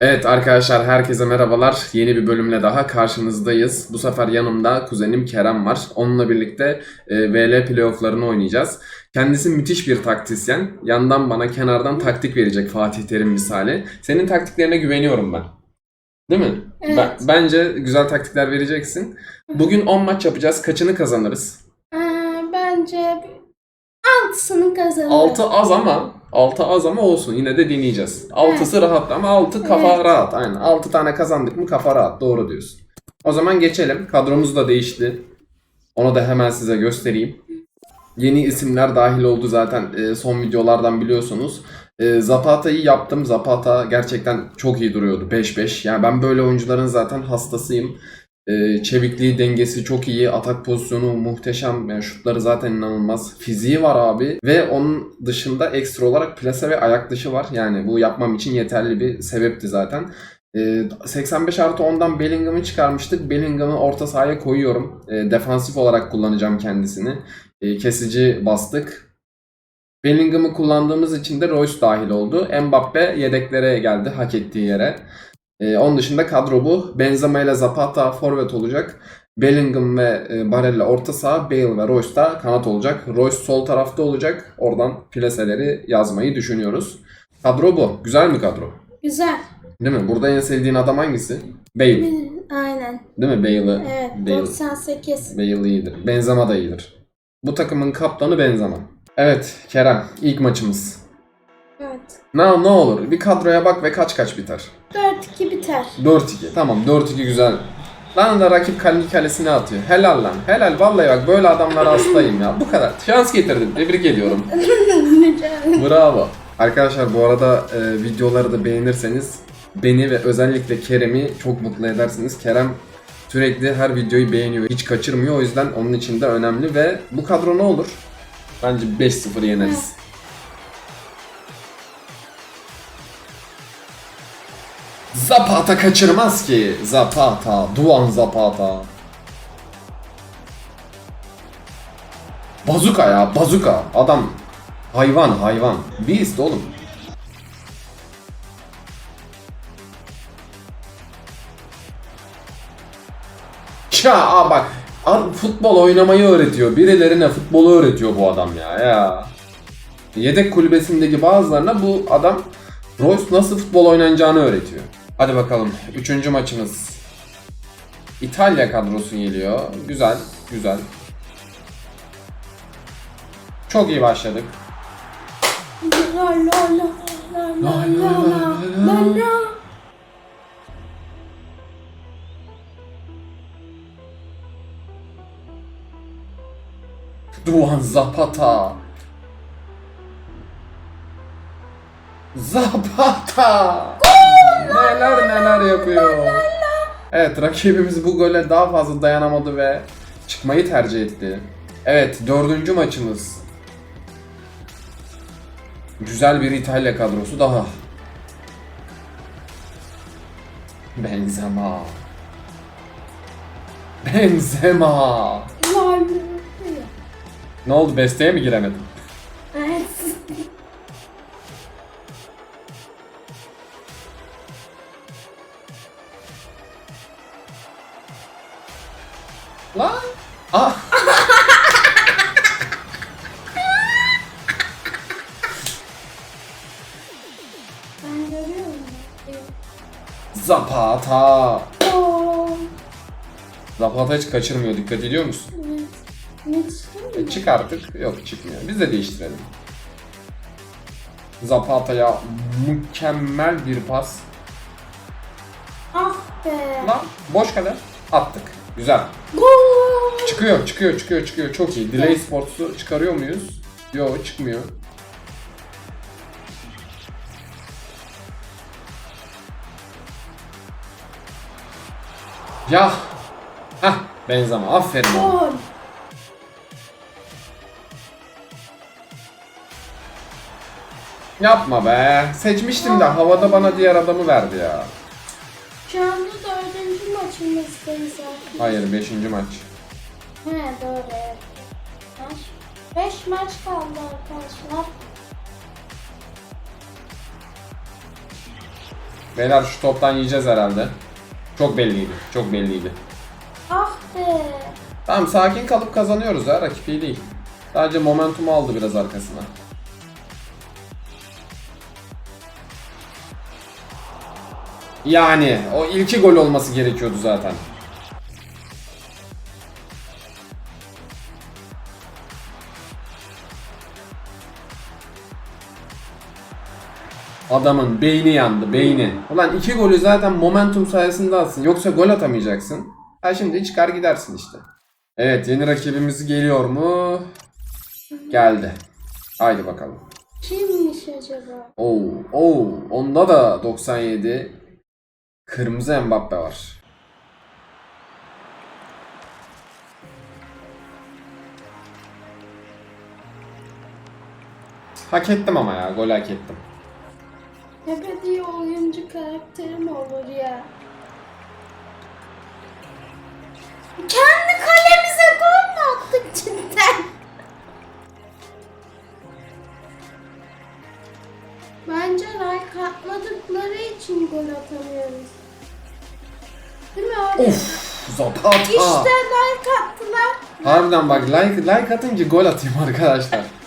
Evet arkadaşlar herkese merhabalar. Yeni bir bölümle daha karşınızdayız. Bu sefer yanımda kuzenim Kerem var. Onunla birlikte e, VL playofflarını oynayacağız. Kendisi müthiş bir taktisyen. Yandan bana kenardan taktik verecek Fatih Terim misali. Senin taktiklerine güveniyorum ben. Değil mi? Evet. Ben- bence güzel taktikler vereceksin. Bugün 10 maç yapacağız. Kaçını kazanırız? Ee, bence altısını kazanır. 6 az ama 6 az ama olsun. Yine de deneyeceğiz. 6'sı rahat ama 6 kafa Evet. rahat. Aynen. 6 tane kazandık mı kafa rahat. Doğru diyorsun. O zaman geçelim. Kadromuz da değişti. Onu da hemen size göstereyim. Yeni isimler dahil oldu zaten e, son videolardan biliyorsunuz. E, Zapata'yı yaptım. Zapata gerçekten çok iyi duruyordu. 5-5. Yani ben böyle oyuncuların zaten hastasıyım. E, çevikliği, dengesi çok iyi. Atak pozisyonu muhteşem. Yani şutları zaten inanılmaz. Fiziği var abi. Ve onun dışında ekstra olarak plase ve ayak dışı var. Yani bu yapmam için yeterli bir sebepti zaten. E, 85 artı 10'dan Bellingham'ı çıkarmıştık. Bellingham'ı orta sahaya koyuyorum. E, defansif olarak kullanacağım kendisini. Kesici bastık. Bellingham'ı kullandığımız için de Royce dahil oldu. Mbappe yedeklere geldi hak ettiği yere. Ee, onun dışında kadro bu. Benzema ile Zapata forvet olacak. Bellingham ve e, Barella orta saha, Bale ve Royce da kanat olacak. Royce sol tarafta olacak. Oradan plaseleri yazmayı düşünüyoruz. Kadro bu. Güzel mi kadro? Güzel. Değil mi? Burada en sevdiğin adam hangisi? Bale. Aynen. Değil mi? Bale'ı. Evet. Bale. 98. Bale iyidir. Benzema da iyidir. Bu takımın kaptanı Benzema. Evet Kerem ilk maçımız. Evet. Ne, ne olur bir kadroya bak ve kaç kaç biter. 4-2 biter. 4-2 tamam 4-2 güzel. Lan da rakip kendi kalesine atıyor. Helal lan. Helal vallahi bak böyle adamlara hastayım ya. Bu kadar. Şans getirdim. Tebrik ediyorum. Bravo. Arkadaşlar bu arada e, videoları da beğenirseniz beni ve özellikle Kerem'i çok mutlu edersiniz. Kerem sürekli her videoyu beğeniyor. Hiç kaçırmıyor. O yüzden onun için de önemli ve bu kadro ne olur? Bence 5-0 yeneriz. Zapata kaçırmaz ki. Zapata. Duan Zapata. Bazuka ya. Bazuka. Adam hayvan hayvan. Beast oğlum. Ya aa bak. Futbol oynamayı öğretiyor. Birilerine futbolu öğretiyor bu adam ya. Ya. Yedek kulübesindeki bazılarına bu adam Royce nasıl futbol oynanacağını öğretiyor. Hadi bakalım. Üçüncü maçımız. İtalya kadrosu geliyor. Güzel, güzel. Çok iyi başladık. Duan Zapata. Zapata. Neler neler yapıyor. Evet rakibimiz bu gole daha fazla dayanamadı ve çıkmayı tercih etti. Evet dördüncü maçımız. Güzel bir İtalya kadrosu daha. Benzema. Benzema. Ne oldu besteye mi giremedin? Evet. Lan. Ah. Ben görüyorum. Zapata. Oo. Zapata hiç kaçırmıyor. Dikkat ediyor musun? Evet. Ne çıktı E, çık artık. Yok çıkmıyor. Biz de değiştirelim. Zapata'ya mükemmel bir pas. Ah be. Lan boş kadar. Attık. Güzel. Gol. Çıkıyor, çıkıyor, çıkıyor, çıkıyor. Çok iyi. Delay Sports'u çıkarıyor muyuz? Yok, çıkmıyor. Ya. Hah, Benzema. Aferin. Gol. Yapma be. Seçmiştim de havada bana diğer adamı verdi ya. Şu anda dördüncü maçımızdayız zaten. Hayır, 5. maç. He doğru evet. Kaç? Beş maç kaldı arkadaşlar. Beyler şu toptan yiyeceğiz herhalde. Çok belliydi. Çok belliydi. Ah be. Tamam sakin kalıp kazanıyoruz ya. Rakip iyi değil. Sadece momentumu aldı biraz arkasına. Yani o ilki gol olması gerekiyordu zaten. Adamın beyni yandı, beyni. Ulan iki golü zaten momentum sayesinde alsın. Yoksa gol atamayacaksın. Ha şimdi çıkar gidersin işte. Evet yeni rakibimiz geliyor mu? Geldi. Haydi bakalım. Kimmiş acaba? Oo, oo, onda da 97. Kırmızı Mbappe var. Hak ettim ama ya, gol hak ettim. Hep diye oyuncu karakterim olur ya. Kendi kalemize gol mü attık cidden? Bence like atmadıkları için gol atamıyoruz. Değil mi abi? Of, Zapata. İşte like attılar. Harbiden bak like like atınca gol atayım arkadaşlar.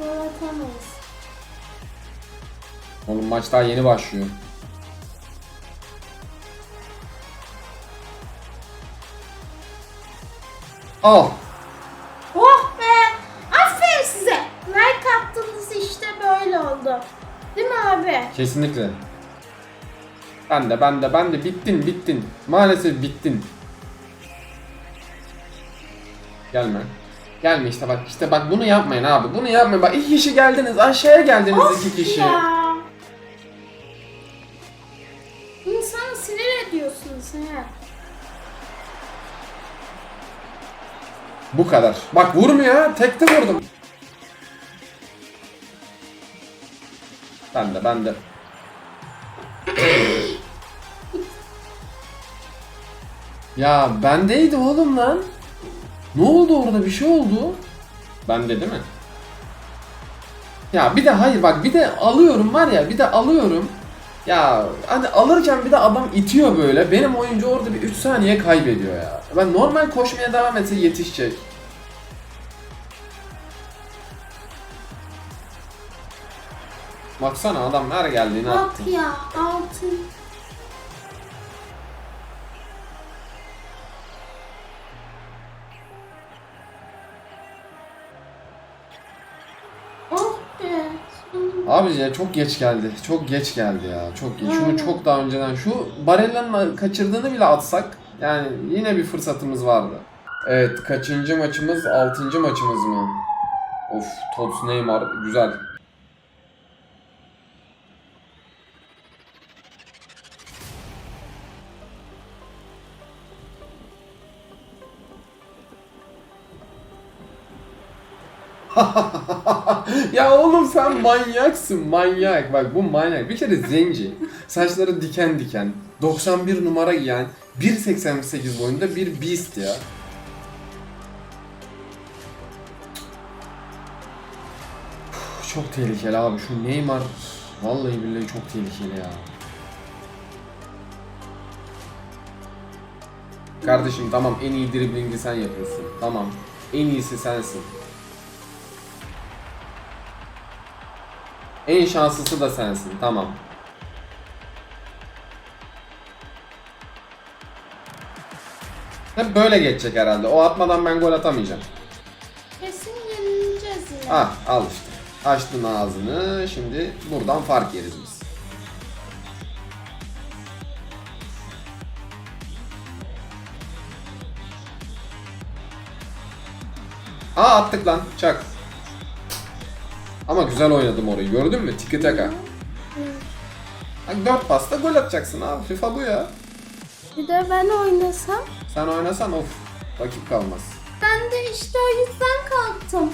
Gol atamayız. Oğlum maç daha yeni başlıyor. Al. Oh be! Aferin size. Like attınız işte böyle oldu. Değil mi abi? Kesinlikle. Ben de ben de ben de bittin bittin. Maalesef bittin. Gelme. Gelme işte bak işte bak bunu yapmayın abi. Bunu yapmayın. Bak iki kişi geldiniz. Aşağıya geldiniz iki kişi. Ya. İnsanı sinir ediyorsunuz ha. Bu kadar. Bak vurmuyor. Tekte vurdum. Ben de ben de. ya bendeydi oğlum lan. Ne oldu orada bir şey oldu. Bende değil mi? Ya bir de hayır bak bir de alıyorum var ya bir de alıyorum. Ya hani alırken bir de adam itiyor böyle. Benim oyuncu orada bir 3 saniye kaybediyor ya. Ben normal koşmaya devam etse yetişecek. Baksana adam her geldiğini attı. Bak ya altın. Abi ya çok geç geldi. Çok geç geldi ya. Çok geç. Şunu çok daha önceden şu Barella'nın kaçırdığını bile atsak yani yine bir fırsatımız vardı. Evet kaçıncı maçımız? Altıncı maçımız mı? Of Tots Neymar güzel. ya oğlum sen manyaksın manyak. Bak bu manyak. Bir kere zenci. Saçları diken diken. 91 numara giyen. 1.88 boyunda bir beast ya. Çok tehlikeli abi. Şu Neymar vallahi billahi çok tehlikeli ya. Kardeşim tamam en iyi driblingi sen yapıyorsun. Tamam. En iyisi sensin. En şanslısı da sensin. Tamam. Hep böyle geçecek herhalde. O atmadan ben gol atamayacağım. Kesin yenileceğiz yine. Ah al işte. Açtın ağzını. Şimdi buradan fark yeriz biz. Aa attık lan. Çak. Ama güzel oynadım orayı. Gördün mü? Tiki taka. Bak 4 pasta gol atacaksın abi. FIFA bu ya. Bir de ben oynasam. Sen oynasan of. Vakit kalmaz. Ben de işte o yüzden kalktım.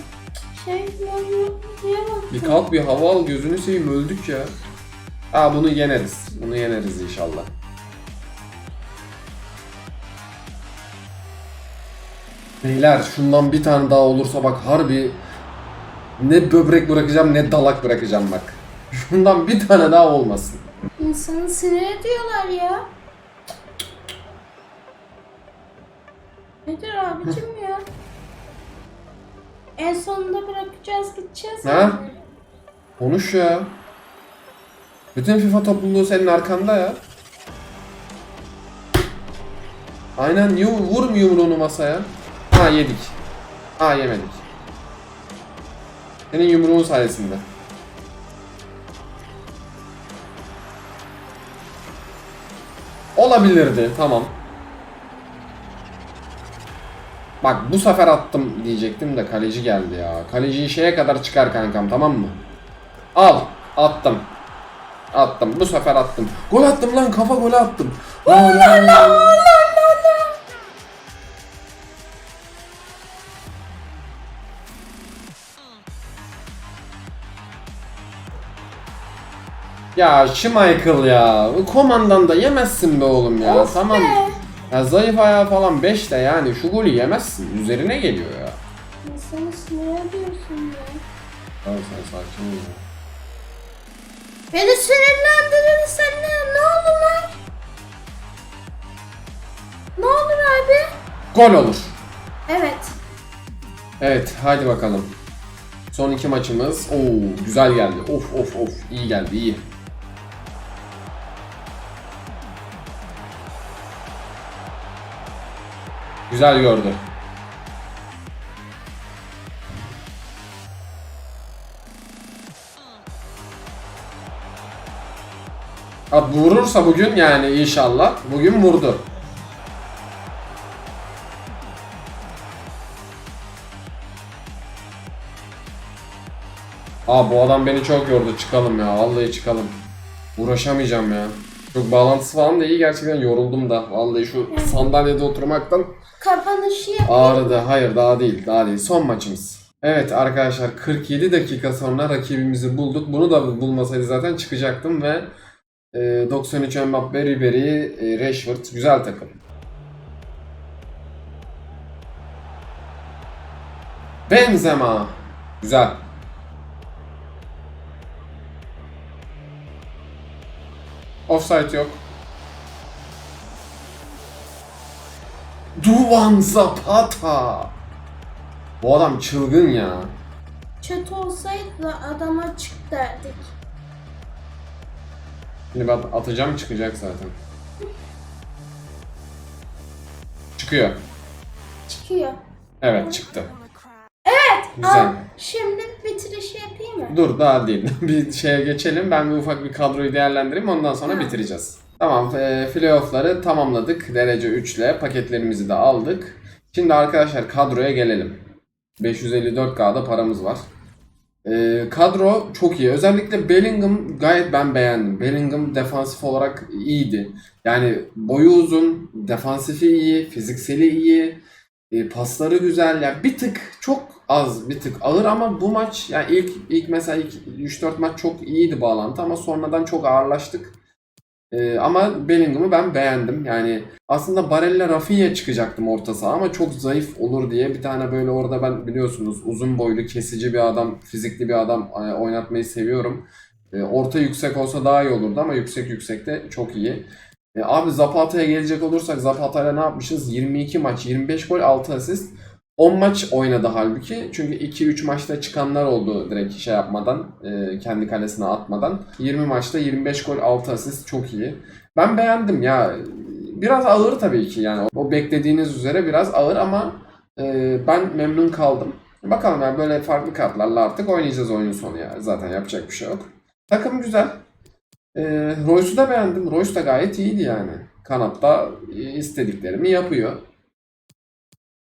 Şey baktım. Bir kalk bir hava al gözünü seveyim öldük ya. Aa bunu yeneriz. Bunu yeneriz inşallah. Beyler şundan bir tane daha olursa bak harbi Ne böbrek bırakacağım ne dalak bırakacağım bak. Şundan bir tane daha olmasın. İnsanı sinir ediyorlar ya. Nedir abicim ya? En sonunda bırakacağız gideceğiz. Ha? yani. Konuş ya. Bütün FIFA topluluğu senin arkanda ya. Aynen yu vur mu yumruğunu masaya? Ha yedik. Ha yemedik. Senin yumruğun sayesinde. Olabilirdi tamam. Bak bu sefer attım diyecektim de kaleci geldi ya. Kaleciyi şeye kadar çıkar kankam tamam mı? Al attım. Attım bu sefer attım. Gol attım lan kafa golü attım. La la la Ya Schmeichel ya. Bu Komandan da yemezsin be oğlum ya. Of tamam. be. Ya zayıf ayağı falan 5 de yani şu golü yemezsin. Üzerine geliyor ya. İnsanı sinir ediyorsun ya. Tamam sen sakin ol ya. Beni sinirlendirin sen ne? Ne oldu lan? Ne olur abi? Gol olur. Evet. Evet hadi bakalım. Son iki maçımız. Oo güzel geldi. Of of of iyi geldi iyi. Güzel gördü. Abi vurursa bugün yani inşallah. Bugün vurdu. Aa bu adam beni çok yordu. Çıkalım ya. Vallahi çıkalım. Uğraşamayacağım ya. Çok bağlantısı falan da iyi. Gerçekten yoruldum da. Vallahi şu sandalyede oturmaktan Kapanışı yap. ağrıdı. Hayır daha değil. Daha değil. Son maçımız. Evet arkadaşlar 47 dakika sonra rakibimizi bulduk. Bunu da bulmasaydı zaten çıkacaktım ve e, 93 Mbappe, Ribery, e, Rashford güzel takım. Benzema. Güzel. Offside yok. Duvan Zapata. Bu adam çılgın ya. Kötü olsaydı da adama çık derdik. Şimdi ben atacağım çıkacak zaten. Çıkıyor. Çıkıyor. Evet çıktı. Güzel. Aa, şimdi bitirişi yapayım mı? Dur daha değil. bir şeye geçelim. Ben bir ufak bir kadroyu değerlendireyim. Ondan sonra Ha. bitireceğiz. Tamam. E, playoff'ları tamamladık. Derece 3 ile paketlerimizi de aldık. Şimdi arkadaşlar kadroya gelelim. 554K'da paramız var. E, kadro çok iyi. Özellikle Bellingham gayet ben beğendim. Bellingham defansif olarak iyiydi. Yani boyu uzun, defansifi iyi, fizikseli iyi, e, pasları güzel. Yani bir tık çok az, bir tık ağır ama bu maç yani ilk ilk mesela ilk 3-4 maç çok iyiydi bağlantı ama sonradan çok ağırlaştık. E, ama Bellingham'ı ben beğendim. Yani aslında Barella Rafinha çıkacaktım orta saha ama çok zayıf olur diye bir tane böyle orada ben biliyorsunuz uzun boylu kesici bir adam, fizikli bir adam e, oynatmayı seviyorum. E, orta yüksek olsa daha iyi olurdu ama yüksek yüksekte çok iyi. E, abi Zapata'ya gelecek olursak Zapata'yla ne yapmışız? 22 maç, 25 gol, 6 asist. 10 maç oynadı halbuki. Çünkü 2-3 maçta çıkanlar oldu direkt şey yapmadan, e, kendi kalesine atmadan. 20 maçta 25 gol, 6 asist çok iyi. Ben beğendim ya. Biraz ağır tabii ki yani. O beklediğiniz üzere biraz ağır ama e, ben memnun kaldım. Bakalım yani böyle farklı kartlarla artık oynayacağız oyunun sonu ya. Zaten yapacak bir şey yok. Takım güzel. E, Royce'u da beğendim. Royce da gayet iyiydi yani. Kanatta e, istediklerimi yapıyor.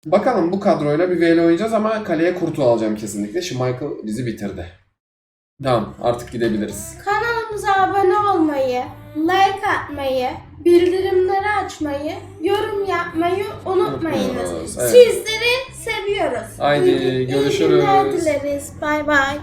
Bakalım bu kadroyla bir VL oynayacağız ama kaleye Kurtu alacağım kesinlikle. Şimdi Michael bizi bitirdi. Tamam artık gidebiliriz. Kanalımıza abone olmayı, like atmayı, bildirimleri açmayı, yorum yapmayı unutmayınız. Evet. Sizleri seviyoruz. Haydi, İyi- iyi görüşürüz. günler dileriz. Bay bay.